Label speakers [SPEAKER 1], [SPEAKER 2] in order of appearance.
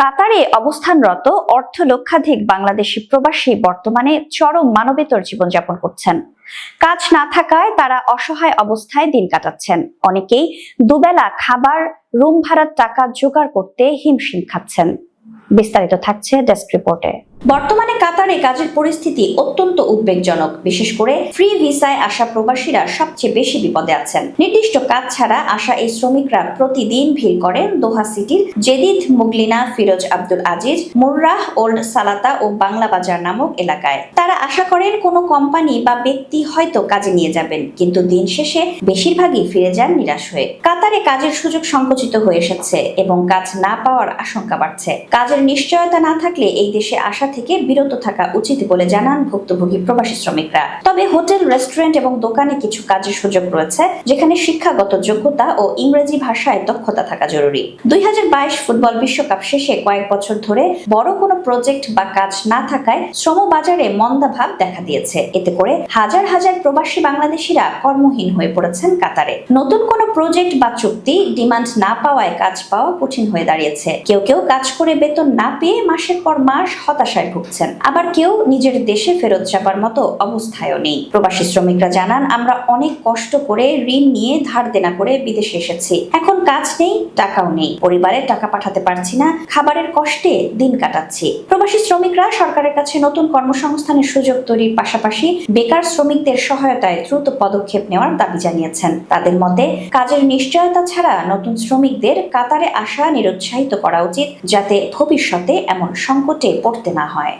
[SPEAKER 1] কাতারে অবস্থানরত অর্থ লক্ষাধিক বাংলাদেশি প্রবাসী বর্তমানে চরম মানবেতর জীবনযাপন করছেন। কাজ না থাকায় তারা অসহায় অবস্থায় দিন কাটাচ্ছেন। অনেকেই দুবেলা খাবার, রুম ভাড়ার টাকা জোগাড় করতে হিমশিম খাচ্ছেন। বিস্তারিত থাকছে ডেস্ক রিপোর্টে। বর্তমানে কাতারে কাজের পরিস্থিতি অত্যন্ত উদ্বেগজনক। বিশেষ করে ফ্রি ভিসায় আসা প্রবাসীরা সবচেয়ে বেশি বিপদে আছেন। নির্দিষ্ট কাজ ছাড়া আসা এই শ্রমিকরা প্রতিদিন ভিড় করেন দোহা সিটির জেদিদ মুগলিনা Fereej Abdul Aziz, Murrah Old Salata ও বাংলা বাজার নামক এলাকায়। তারা আশা করেন কোনো কোম্পানি বা ব্যক্তি হয়তো কাজে নিয়ে যাবেন, কিন্তু দিন শেষে বেশিরভাগই ফিরে যান নিরাশ হয়ে। কাতারে কাজের সুযোগ সংকুচিত হয়ে এসেছে এবং কাজ না পাওয়ার আশঙ্কা বাড়ছে। কাজের নিশ্চয়তা না থাকলে এই দেশে আসা থেকে বিরত থাকা উচিত বলে জানান ভুক্তভোগী প্রবাসী শ্রমিকরা। তবে হোটেল, রেস্টুরেন্ট এবং দোকানে কিছু কাজের সুযোগ রয়েছে, যেখানে শিক্ষাগত যোগ্যতা ও ইংরেজি ভাষায় দক্ষতা থাকা জরুরি। দুই ফুটবল বিশ্বকাপ শেষে কয়েক বছর ধরে বড় কোনো প্রজেক্ট বা কাজ না থাকায় শ্রম বাজারে মন্দাভাব দেখা দিয়েছে। এতে করে হাজার হাজার প্রবাসী বাংলাদেশিরা কর্মহীন হয়ে পড়েছেন কাতারে। নতুন কোনো প্রজেক্ট বা চুক্তি ডিমান্ড না পাওয়ায় কাজ পাওয়া কঠিন হয়ে দাঁড়িয়েছে। কেউ কেউ কাজ করে বেতন না পেয়ে মাসের পর মাস হতাশায় ভুগছেন আবার কেউ নিজের দেশে ফেরত যাবার মতো অবস্থায়ও নেই। প্রবাসী শ্রমিকরা জানান, আমরা অনেক কষ্ট করে ঋণ নিয়ে ধার দেনা করে বিদেশে এসেছি। এখন কাজ নেই, টাকাও নেই। পরিবারে টাকা পাঠাতে পারছি না, খাবারের কষ্টে দিন কাটাচ্ছি। প্রবাসী শ্রমিকরা সরকারের কাছে নতুন কর্মসংস্থানের সুযোগ তৈরির পাশাপাশি বেকার শ্রমিকদের সহায়তায় দ্রুত পদক্ষেপ নেওয়ার দাবি জানিয়েছেন। তাদের মতে, কাজের নিশ্চয়তা ছাড়া নতুন শ্রমিকদের কাতারে আসা নিরুৎসাহিত করা উচিত, যাতে ভবিষ্যতে এমন সংকটে পড়তে না হয়।